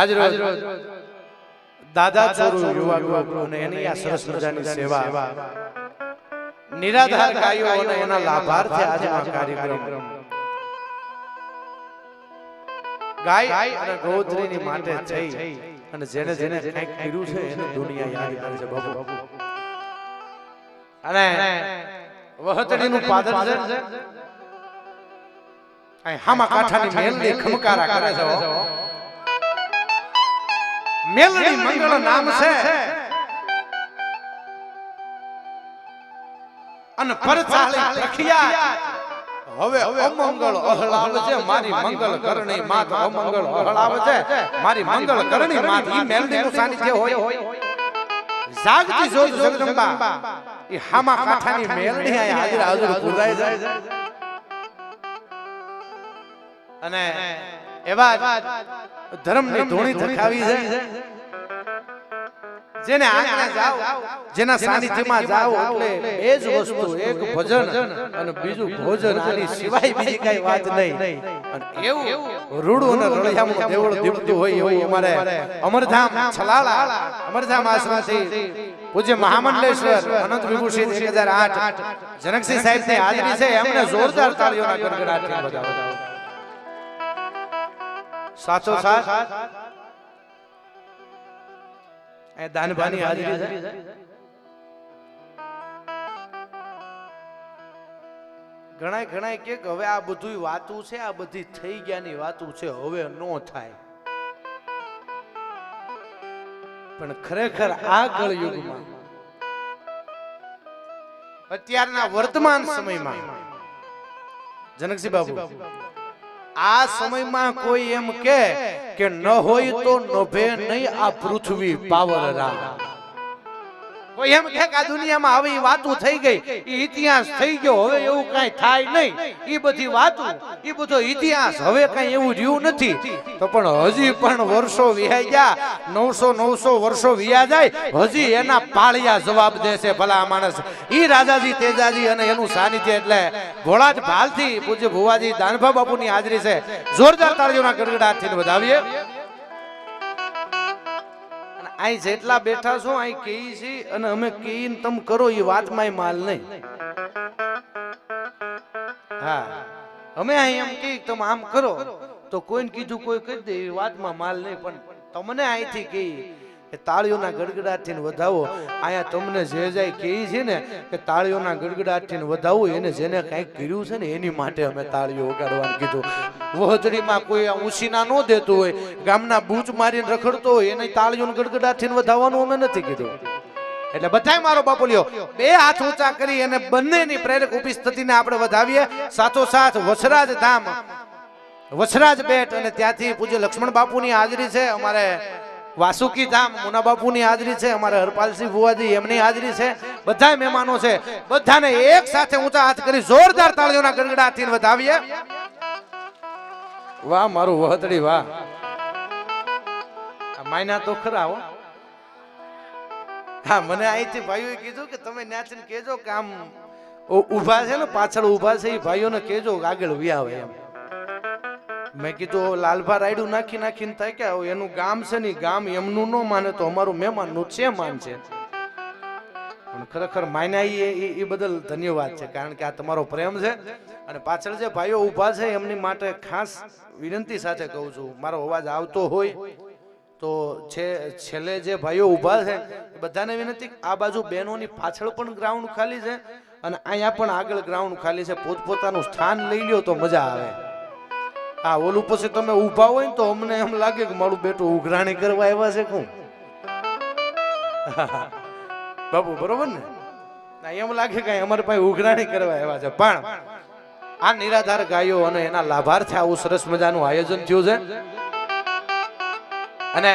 આજ રોજ દાદા ચોરુ યુવા ગ્રુપ અને એની આ સરસ મજાની સેવા. નિરાધાર ગાયો અને એના લાભાર્થે આજે આ કાર્યક્રમ. ગાય અને ગોત્રીની માટે થઈ અને જેને જેને કંઈક કર્યું છે એને દુનિયા યાદ કરે છે બાબુ અને વહતડીનું પાદર છે. અહીં હામા કાંઠાની મેલની ખમકારા કરે છે. મેલડી મંગળ નામ છે. અને પરચાળી પ્રખિયા હવે અમંગળ અહળાવજે મારી મંગળ કરણી માત અમંગળ અહળાવજે મારી મંગળ કરણી માત ઈ મેલડીનું સાનિધ્ય હોય. જાગતી જોત જગદંબા. ઈ હામા કાઠાની મેલડી આ હાજર હાજર પૂરાય જાય. અને એવા ધર્મની ધોણી ધખાવી છે. જેને આંગણે જાઓ જેના સાનિધ્યમાં જાઓ એટલે એ જ વસ્તુ એક ભજન અને બીજું ભોજન આની સિવાય બીજી કઈ વાત નહીં. અને એવું રૂડું અને રળિયામું દેવળ દીપતું હોય એવું અમારે અમરધામ છલાળા અમરધામ આશ્રમથી પૂજ્ય મહામંડલેશ્વર અનંત વિભૂષિત 1008 જનકસિંહ સાહેબની હાજરી છે એમને જોરદાર તાળીઓના ગડગડાટથી બજાવો સાચો સાથ. એ દાનભાની હાજરી છે. ઘણા ઘણા કે કે હવે આ બધું વાતું છે આ બધી થઈ ગયાની વાતું છે હવે નો થાય. પણ ખરેખર આ કળયુગમાં અત્યારના વર્તમાન સમયમાં જનકસિંહ બાબુ. આ સમયમાં કોઈ એમ કે ન હોય તો નભે નહીં આ પૃથ્વી પાવર રામ કોઈ એમ કે આ દુનિયામાં આવી વાતો થઈ ગઈ. એ ઇતિહાસ થઈ ગયો, હવે એવું કાંઈ થાય નહીં. એ બધી વાતો એ બધો ઇતિહાસ હવે કાંઈ એવું રહ્યું નથી. તો પણ હજી પણ વર્ષો વિહાઈ ગયા, નવસો નવસો વર્ષો વિયા જાય, હજી એના પાળિયા જવાબ દેશે ભલા માણસ. ઈ રાજાજી, તેજાજી અને એનું સાનિધ્ય એટલે ભોળા જ ભાલથી પૂજ્ય ભુવાજી દાનભા બાપુની હાજરી છે. જોરદાર તાળીઓના ગડગડાટથી વધાવીએ. અહીં જેટલા બેઠા છો અહીં કહી છે અને અમે કહીને તમ કરો એ વાતમાં માલ નહીં. હા. અમે અહીં એમ કહી તમે આમ કરો. તો કોઈને કીધું કોઈ કહી દે એ વાતમાં માલ નહીં, પણ તમને અહીંથી કહી તાળીઓના ગડગડાટથી વધાવો. અહીંયા તમને જે જાય કહી છે ને કે તાળીઓના ગડગડાટથી વધાવો. એને જેને કાંઈક કર્યું છે ને એની માટે અમે તાળીઓ વગાડવાનું કીધું. વહદડીમાં કોઈ ઉછીના ન દેતું હોય. ગામના બૂચ મારીને રખડતો હોય, એને તાળીઓના ગડગડાટથી વધાવવાનું અમે નથી કીધું. એટલે બધાય મારો બાપુ લ્યો, બે હાથ ઊંચા કરી અને બંનેની પ્રેરક ઉપસ્થિતિને આપણે વધાવીએ. સાથોસાથ વસરાજ ધામ, વસરાજ બેટ અને ત્યાંથી પૂજ્ય લક્ષ્મણ બાપુની હાજરી છે. અમારે વાસુકી ધામ, મુના બાપુની હાજરી છે, અમારા હરપાલસિંહ ભુવાજી એમની હાજરી છે, બધા મહેમાનો છે, બધાને એક સાથે ઊંચા હાથ કરી જોરદાર તાળીઓના ગડગડાટથી વધાવીએ. વાહ, મારું વહતડી વાહ. માયના તો ખરા હો. હા, મને અહીંથી ભાઈઓએ કીધું કે તમે ન્યાચીને કહેજો કે આમ ઊભા છે ને, પાછળ ઊભા છે, એ ભાઈઓને કહેજો આગળ વ્યા આવે એમ. મેં કીધું લાલભા રાયડું નાખી નાખીને થાય કે એનું ગામ છે ને ગામ, એમનું ન માને તો અમારું મહેમાનનું છે માન છે. પણ ખરેખર માયના એ એ બદલ ધન્યવાદ છે, કારણ કે આ તમારો પ્રેમ છે. અને પાછળ જે ભાઈઓ ઊભા છે, એમની માટે ખાસ વિનંતી સાથે કહું છું, મારો અવાજ આવતો હોય તો છે, છેલ્લે જે ભાઈઓ ઊભા છે બધાને વિનંતી આ બાજુ બહેનોની પાછળ પણ ગ્રાઉન્ડ ખાલી છે અને અહીંયા પણ આગળ ગ્રાઉન્ડ ખાલી છે. પોતપોતાનું સ્થાન લઈ લ્યો તો મજા આવે. હા ઓલું પછી તમે ઊભા હોય ને તો અમને એમ લાગે કે મારું બેટું ઉઘરાણી કરવા આવ્યા છે કું બાબુ બરોબર ને? એમ લાગે કે અમારે પાસે ઉઘરાણી કરવા આવ્યા છે. પણ આ નિરાધાર ગાયો અને એના લાભાર્થે આવું સરસ મજાનું આયોજન થયું છે. અને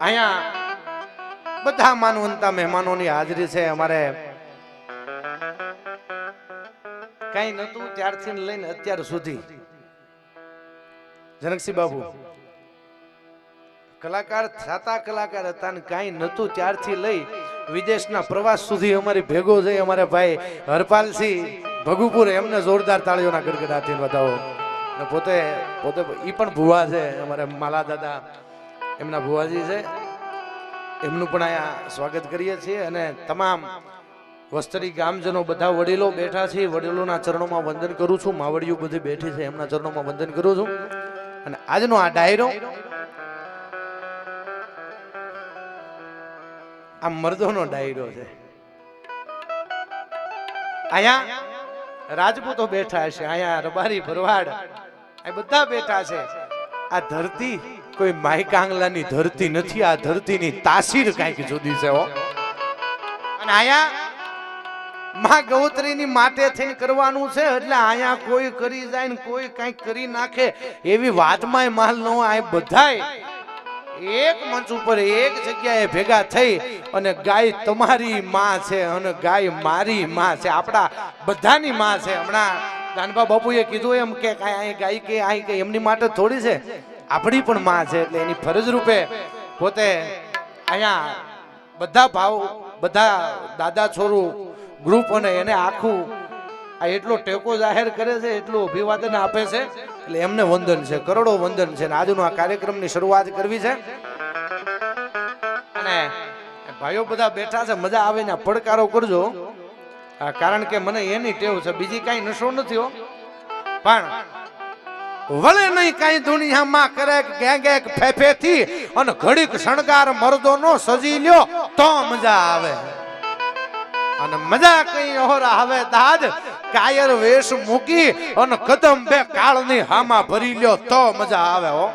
અહીંયા બધા માનવંતા મહેમાનોની હાજરી છે. અમારે કઈ નતું ત્યારથી લઈને અત્યાર સુધી. જનકસિંહ બાબુ, કલાકાર થતા કલાકાર હતા ને કાંઈ નતું ત્યારથી લઈ વિદેશના પ્રવાસ સુધી અમારી ભેગો થઈ અમારા ભાઈ હરપાલસિંહ ભગુપુર એમને જોરદાર તાળીઓના ગડગડાથી વધાવો. અને પોતે પોતે એ પણ ભુવા છે, અમારે માલા દાદા એમના ભુવાજી છે. એમનું પણ અહીંયા સ્વાગત કરીએ છીએ અને તમામ વસ્તરી ગામજનો બધા વડીલો બેઠા છે. વડીલોના ચરણોમાં વંદન કરું છું. માવડીઓ બધી બેઠી છે. એમના ચરણોમાં વંદન કરું છું. અને આજનો આ ડાયરો આ મર્દોનો ડાયરો છે. અહીંયા રાજપૂતો બેઠા છે, અહીંયા રબારી ભરવાડ આ બધા બેઠા છે. આ ધરતી કોઈ માયકાંગલાની ધરતી નથી, આ ધરતીની તાસીર કાંઈક જુદી છે અને અહીંયા માં ગૌત્રીની માટે થઈને કરવાનું છે, એટલે અહીંયા કોઈ કરી જાય ને કોઈ કાંઈક કરી નાખે, એવી વાતમાં માલ ન આ બધાય એક મંચ ઉપર એક જગ્યાએ ભેગા થઈ અને ગાય તમારી માં છે અને ગાય મારી માં છે, આપણા બધાની માં છે. હમણાં દાનભા બાપુએ કીધું એમ કે કાંઈ અહીં ગાય કે અહીં કે એમની માટે થોડી છે. આપણી પણ માં છે, એટલે એની ફરજ રૂપે પોતે અહીંયા બધા ભાવ, બધા દાદા છોરું ગ્રુપ અને એને આખું આ એટલો ટેકો જાહેર કરે છે, એટલું અભિવાદન આપે છે. એટલે એમને વંદન છે, કરોડો વંદન છે અને આજનો આ કાર્યક્રમની શરૂઆત કરવી છે. અને ભાઈઓ બધા બેઠા છે, મજા આવે ને પડકારો કરજો. કારણ કે મને એની ટેવ છે, બીજી કાંઈ નશો નથી પણ વળે નહીં કાંઈ દુનિયામાં કરે ગેંગ એક ફેફેથી અને ઘડીક શણગાર મર્દોનો સજી લ્યો, તો મજા આવે. અને મજા કઈ ઓર આવે દાદ, કાયર વેશ મૂકી અને કદમ બે કાળની હામા ભરી લ્યો, તો મજા આવે હો.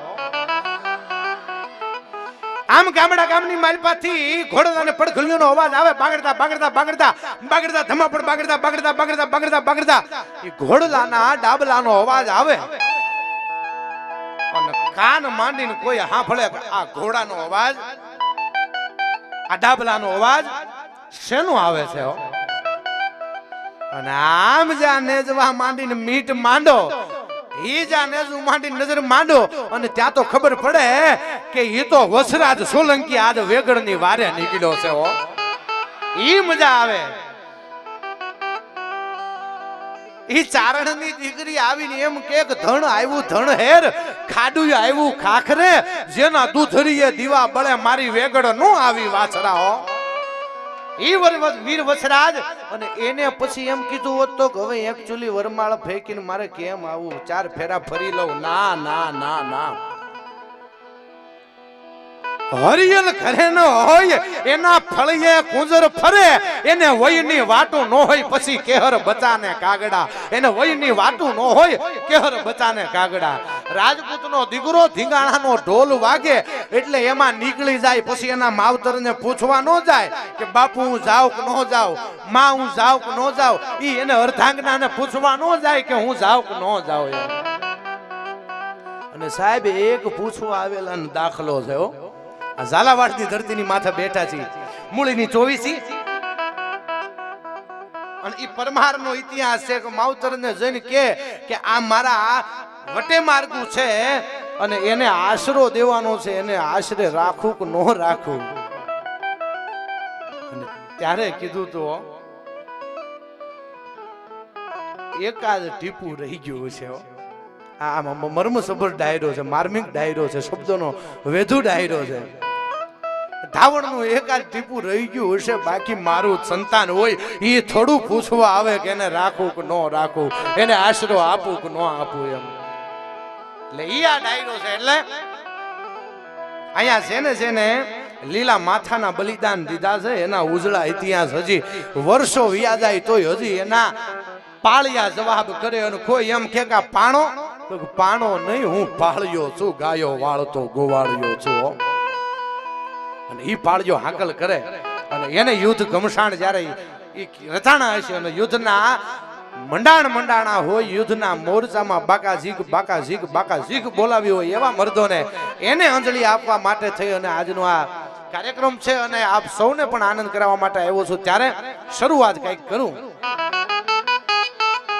આમ ગામડા ગામની માલપાથી ઘોડલાને પડઘલિયોનો અવાજ આવે, બાગડતા બાગડતા બાગડતા બાગડતા, ધમાપડ, બાગડતા બાગડતા બાગડતા બાગડતા બાગડતા. એ ઘોડલાના ડાબલાનો અવાજ આવે. અને કાન માંડીને કોઈ હાંફળે આ ઘોડાનો અવાજ, આ ડાબલાનો અવાજ શેનો આવે છે અને આમ જ્યાં નેજવા માંડીને મીટ માંડો. દીકરી આવીને એમ કે ધણ આવ્યું ધણ હેર ખાડું આવ્યું ખાખરે, જેના દૂધરીએ દીવા બળે મારી વેગડ નો આવી વાછરા હો. ઈ વર- વસરાજ. ના ના ના ના. ન હોય, એના ફળિયે કુંજર ફરે. એને વયની વાટું ન હોય, પછી કેહર બચાને કાગડા. એને વયની વાટું ન હોય, કેહર બચાને કાગડા. રાજપૂતનો દીકરો ધીંગાણાનો ઢોલ વાગે એટલે એમાં નીકળી જાય, પછી એના માવતરને પૂછવા ન જાય કે, બાપુ, હું જાઉં કે ન જાઉં? માં, હું જાઉં કે ન જાઉં? ઈ એને અર્ધાંગનાને પૂછવા ન જાય કે, હું જાઉં કે ન જાઉં અને સાહેબ, એક પૂછવા આવેલા દાખલો થયો આ ઝાલાવાડની ધરતીની માથે બેઠા છે મૂળીની ચોવીસી. અને ઈ પરમારનો ઇતિહાસ છે કે માવતરને જોઈને કે કે, આ મારા વટે માર્ગું છે અને એને આશરો દેવાનો છે, એને આશરે રાખવું કે ન રાખવું ત્યારે કીધું તો, એકાદ ટીપું રહી ગયું છે હો. આ મર્મસભર ડાયરો છે, માર્મિક ડાયરો છે, શબ્દોનો વેધુ ડાયરો છે. ધાવણનું એકાદ ટીપું રહી ગયું હશે, બાકી મારું સંતાન હોય એ થોડું પૂછવા આવે કે એને રાખું કે ન રાખું, એને આશરો આપું કે ન આપું એમ. એટલે ઈ આ ડાયરો છે, એટલે અહીંયા છે ને છે ને લીલા માથાના બલિદાન દીધા છે, એના ઉજળા ઇતિહાસ હજી વર્ષો વ્યાજાય તોય હજી એના પાળિયા જવાબ કરે અને કોઈ એમ કે પાણો તો પાણો નહીં, હું પાળ્યો છું, ગાયો વાળતો, ગોવાળ્યો છું. અને ઈ પાળ્યો હાકલ કરે અને એને યુદ્ધ ગમશાણ જ્યારે રચાણા હશે અને યુદ્ધના મંડાણ મંડાણા હોય, યુદ્ધના મોરચામાં બાકા ઝીક બાકા ઝીક બાકા ઝીક બોલાવી હોય એવા મર્દોને એને અંજલિ આપવા માટે થઈ અને આજનો આ કાર્યક્રમ છે અને આપ સૌને પણ આનંદ કરાવવા માટે આવ્યો છું. ત્યારે શરૂઆત કંઈક કરું.